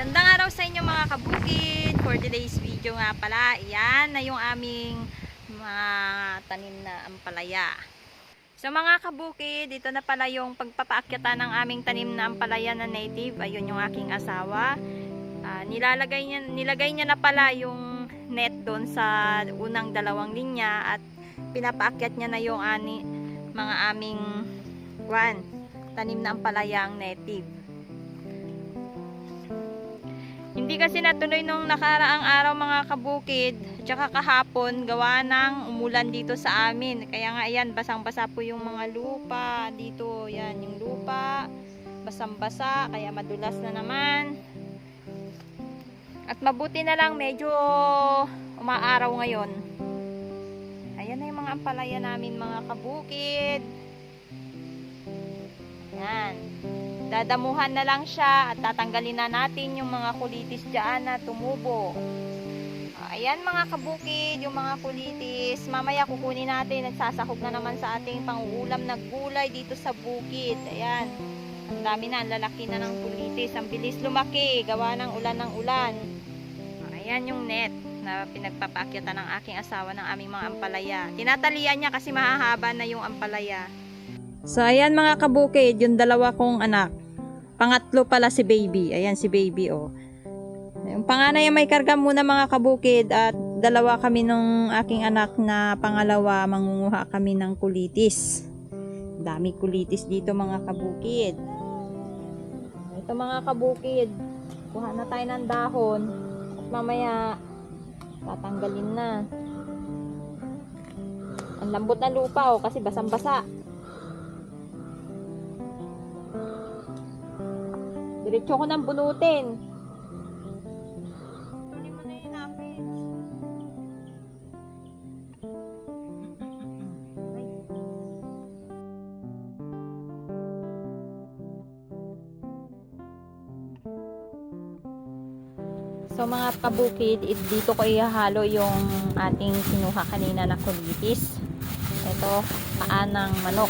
Magandang araw sa inyo mga kabukid. For today's video nga pala, yan na yung aming mga tanim na ampalaya. So mga kabukid, dito na pala yung pagpapaakyatan ng aming tanim na ampalaya na native. Ayun yung aking asawa. Ah, nilalagay niya, nilagay niya na pala yung net doon sa unang dalawang linya at pinapaakyat niya na yung ani, mga aming kwan, tanim na ampalayang native. Hindi kasi natuloy nung nakaraang araw mga kabukid, tsaka kahapon gawa ng umulan dito sa amin. Kaya nga ayan, basang-basa po yung mga lupa dito. Yan, yung lupa, basang-basa, kaya madulas na naman. At mabuti na lang medyo umaaraw ngayon. Ayan na yung mga ampalaya namin mga kabukid. Yan. Dadamuhan na lang siya at tatanggalin na natin yung mga kulitis dyan na tumubo. Ayan mga kabukid, yung mga kulitis. Mamaya kukunin natin at sasakog na naman sa ating panguulam na gulay dito sa bukid. Ayan. Ang dami na, ang lalaki na ng kulitis. Ang bilis lumaki, gawa ng ulan ng ulan. Ayan yung net na pinagpapakyatan ng aking asawa ng aming mga ampalaya. Tinatalian niya kasi mahahaba na yung ampalaya. So, ayan mga kabukid, yung dalawa kong anak. Pangatlo pala si baby. Ayan si baby, oh. Yung panganay ay may karga muna mga kabukid at dalawa kami nung aking anak na pangalawa mangunguha kami ng kulitis. Dami kulitis dito mga kabukid. Ito mga kabukid. Kuha na tayo ng dahon. At mamaya tatanggalin na. Ang lambot ng lupa oh kasi basang-basa. Diretso ko nang bunutin. Kunin mo na yun, Apis. Ay. So mga kabukid, it- dito ko ihahalo yung ating kinuha kanina na kulitis. Ito, paan ng manok.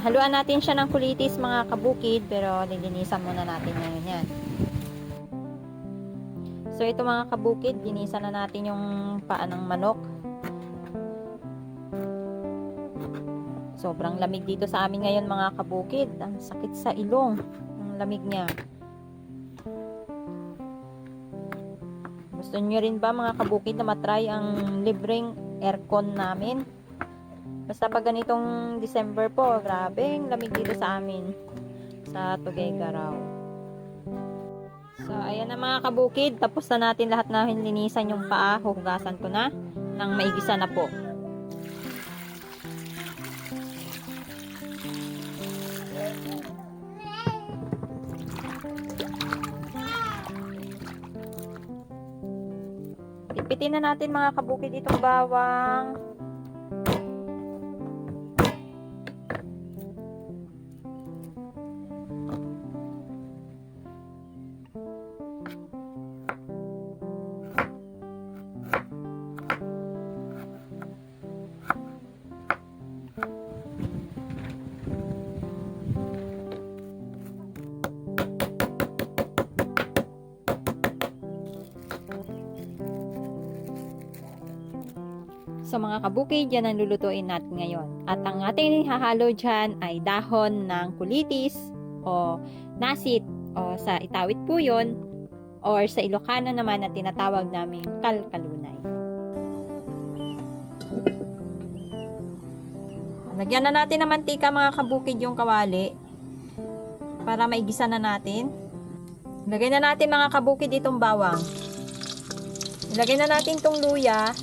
Haluan natin siya ng kulitis mga kabukid, pero lilinisan muna natin ngayon yan. So ito mga kabukid, linisan na natin yung paan ng manok. Sobrang lamig dito sa amin ngayon mga kabukid. Ang sakit sa ilong. Ang lamig niya. Gusto niyo rin ba mga kabukid na matry ang libreng aircon namin? Basta pag ganitong December po, grabe ang lamig dito sa amin. Sa Tuguegarao. So, ayan na mga kabukid. Tapos na natin lahat na linisan yung paa. Huhugasan ko na. Nang maigisa na po. Pipitin na natin mga kabukid itong bawang. So mga kabukid, yan ang lulutuin natin ngayon. At ang ating hahalo dyan ay dahon ng kulitis o nasit o sa itawit po yun or sa Ilocano naman na tinatawag naming kalkalunay. Lagyan na natin ng mantika mga kabukid yung kawali para maigisa na natin. Lagay na natin mga kabukid itong bawang. Ilagay na natin itong luya.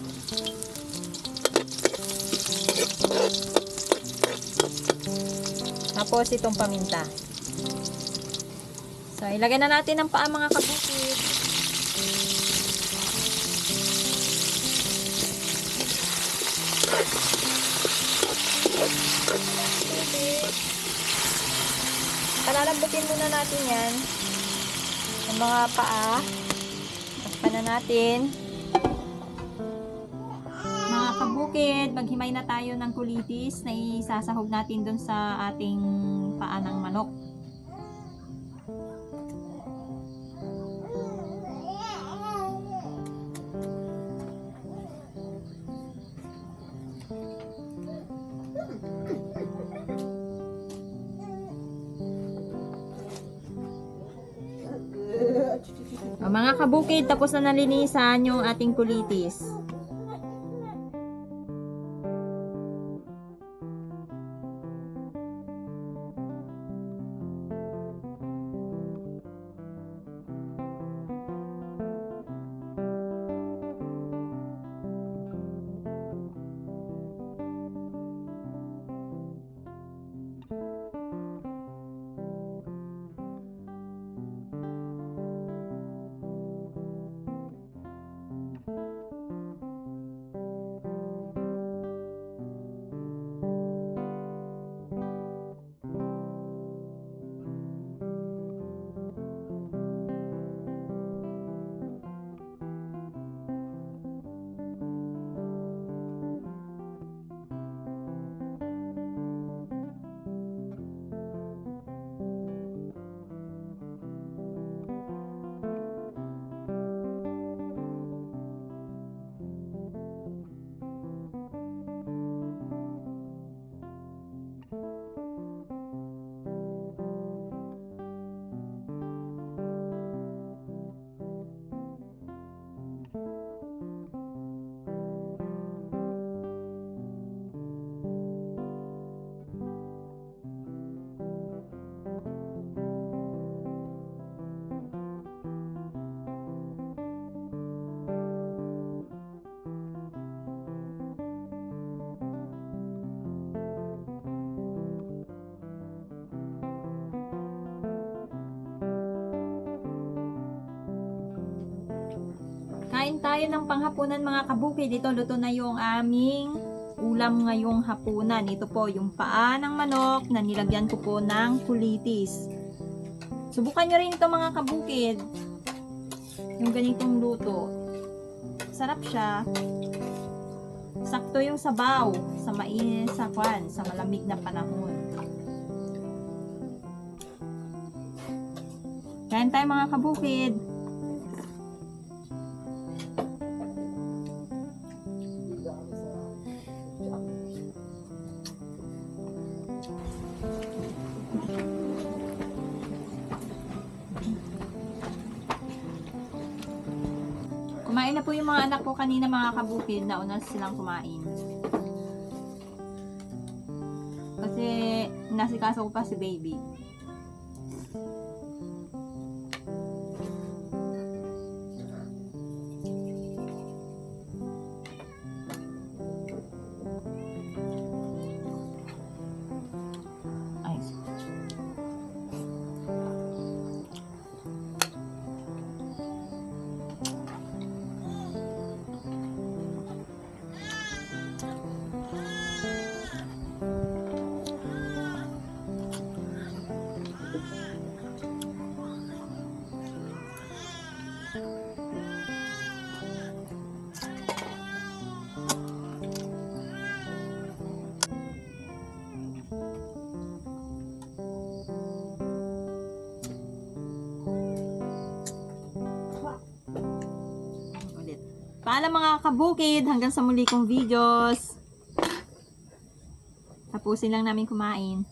Tapos itong paminta. So, ilagay na natin ang paa mga kabukid. Palalambutin muna natin yan. Ang mga paa. Takpan na natin. kapatid, maghimay na tayo ng kulitis na isasahog natin dun sa ating paa ng manok. O, mga kabukid, tapos na nalinisan yung ating kulitis. Tayo ng panghapunan mga kabukid. Ito luto na yung aming ulam ngayong hapunan. Ito po yung paa ng manok na nilagyan ko po ng kulitis. Subukan nyo rin ito mga kabukid. Yung ganitong luto. Sarap siya. Sakto yung sabaw sa mainit sa kwan, sa malamig na panahon. Kain tayo mga kabukid. Po yung mga anak ko kanina mga kabukid. Nauna silang kumain. Kasi nasikaso ko pa si baby. Paalam mga kabukid, hanggang sa muli kong videos. Tapusin lang namin kumain.